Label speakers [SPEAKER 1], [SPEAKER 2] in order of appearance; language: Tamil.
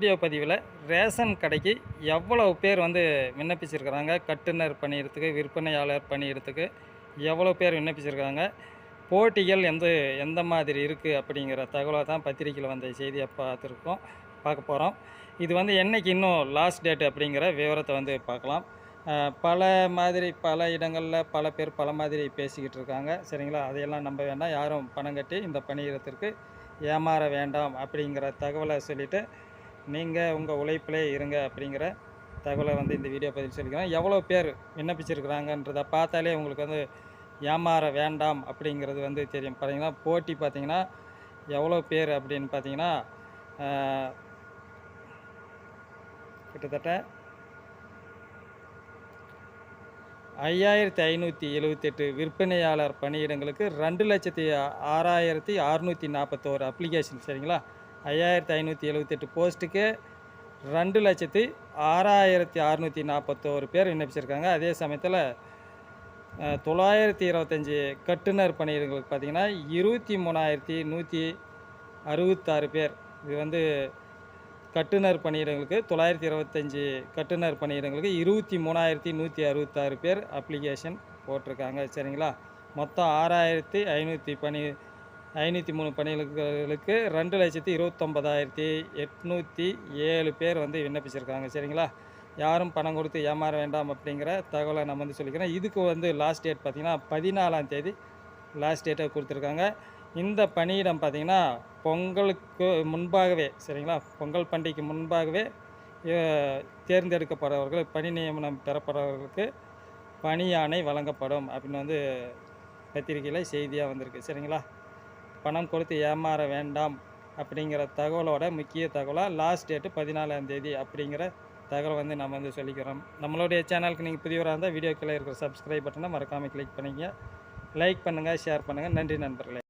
[SPEAKER 1] வீடியோ பதிவில் ரேஷன் கடைக்கு எவ்வளவு பேர் வந்து விண்ணப்பிச்சிருக்கிறாங்க? கட்டுநர் பணியிடத்துக்கு விற்பனையாளர் பணியிடத்துக்கு எவ்வளோ பேர் விண்ணப்பிச்சிருக்காங்க? போட்டிகள் எந்த எந்த மாதிரி இருக்குது அப்படிங்கிற தகவலை தான் பத்திரிக்கையில் வந்த செய்தியை பார்த்துருக்கோம் பார்க்க போகிறோம் இது வந்து என்னைக்கு இன்னும் லாஸ்ட் டேட் அப்படிங்கிற விவரத்தை வந்து பார்க்கலாம். பல மாதிரி பல இடங்களில் பல பேர் பல மாதிரி பேசிக்கிட்டு இருக்காங்க. சரிங்களா? அதையெல்லாம் நம்ப வேண்டாம். யாரும் பணம் கட்டி இந்த பணியிடத்திற்கு ஏமாற வேண்டாம் அப்படிங்கிற தகவலை சொல்லிவிட்டு நீங்கள் உங்கள் உழைப்பிலே இருங்க அப்படிங்கிற தகவலை வந்து இந்த வீடியோ பதிவு சொல்லிக்கிறேன். எவ்வளோ பேர் விண்ணப்பிச்சிருக்கிறாங்கன்றதை பார்த்தாலே உங்களுக்கு வந்து ஏமாற வேண்டாம் அப்படிங்கிறது வந்து தெரியும். பார்த்தீங்கன்னா போட்டி பார்த்திங்கன்னா எவ்வளோ பேர் அப்படின்னு பார்த்தீங்கன்னா கிட்டத்தட்ட ஐயாயிரத்தி ஐநூற்றி எழுபத்தெட்டு விற்பனையாளர் பணியிடங்களுக்கு ரெண்டு லட்சத்தி ஆறாயிரத்தி அறநூற்றி நாற்பத்தோரு அப்ளிகேஷன் சரிங்களா? ஐயாயிரத்தி ஐநூற்றி எழுபத்தெட்டு போஸ்ட்டுக்கு ரெண்டு லட்சத்தி ஆறாயிரத்தி அறுநூற்றி நாற்பத்தோரு பேர் விண்ணப்பிச்சிருக்காங்க. அதே சமயத்தில் தொள்ளாயிரத்தி இருபத்தஞ்சி கட்டுனர் பணியிடங்களுக்கு பார்த்தீங்கன்னா இருபத்தி மூணாயிரத்தி நூற்றி அறுபத்தாறு பேர். இது வந்து கட்டுனர் பணியிடங்களுக்கு தொள்ளாயிரத்தி இருபத்தஞ்சி கட்டுனர் பணியிடங்களுக்கு இருபத்தி மூணாயிரத்தி நூற்றி அறுபத்தாறு பேர் அப்ளிகேஷன் போட்டிருக்காங்க. சரிங்களா? மொத்தம் ஆறாயிரத்தி ஐநூற்றி பணி ஐநூற்றி மூணு பணிகளுக்கு ரெண்டு லட்சத்தி இருபத்தொம்பதாயிரத்தி எட்நூற்றி ஏழு பேர் வந்து விண்ணப்பிச்சிருக்காங்க. சரிங்களா? யாரும் பணம் கொடுத்து ஏமாற வேண்டாம் அப்படிங்கிற தகவலை நம்ம வந்து சொல்லிக்கிறோம் இதுக்கு வந்து லாஸ்ட் டேட் பார்த்திங்கன்னா பதினாலாம் தேதி லாஸ்ட் டேட்டை கொடுத்துருக்காங்க. இந்த பணியிடம் பார்த்திங்கன்னா பொங்கலுக்கு முன்பாகவே சரிங்களா? பொங்கல் பண்டிகைக்கு முன்பாகவே தேர்ந்தெடுக்கப்படுறவர்கள் பணி நியமனம் பெறப்படுறவர்களுக்கு பணியானை வழங்கப்படும் அப்படின்னு வந்து பத்திரிகையில் செய்தியாக வந்திருக்கு. சரிங்களா? பணம் கொடுத்து ஏமாற வேண்டாம் அப்படிங்கிற தகவலோட முக்கிய தகவலாக லாஸ்ட் டேட்டு பதினாலாம் தேதி அப்படிங்கிற தகவல் வந்து நம்ம வந்து சொல்லிக்கிறோம். நம்மளுடைய சேனலுக்கு நீங்கள் புதியவராக இருந்தால் வீடியோ கீழே இருக்கிற சப்ஸ்கிரைப் பட்டனை மறக்காமல் கிளிக் பண்ணிங்க லைக் பண்ணுங்கள் ஷேர் பண்ணுங்கள் நன்றி நண்பர்களே.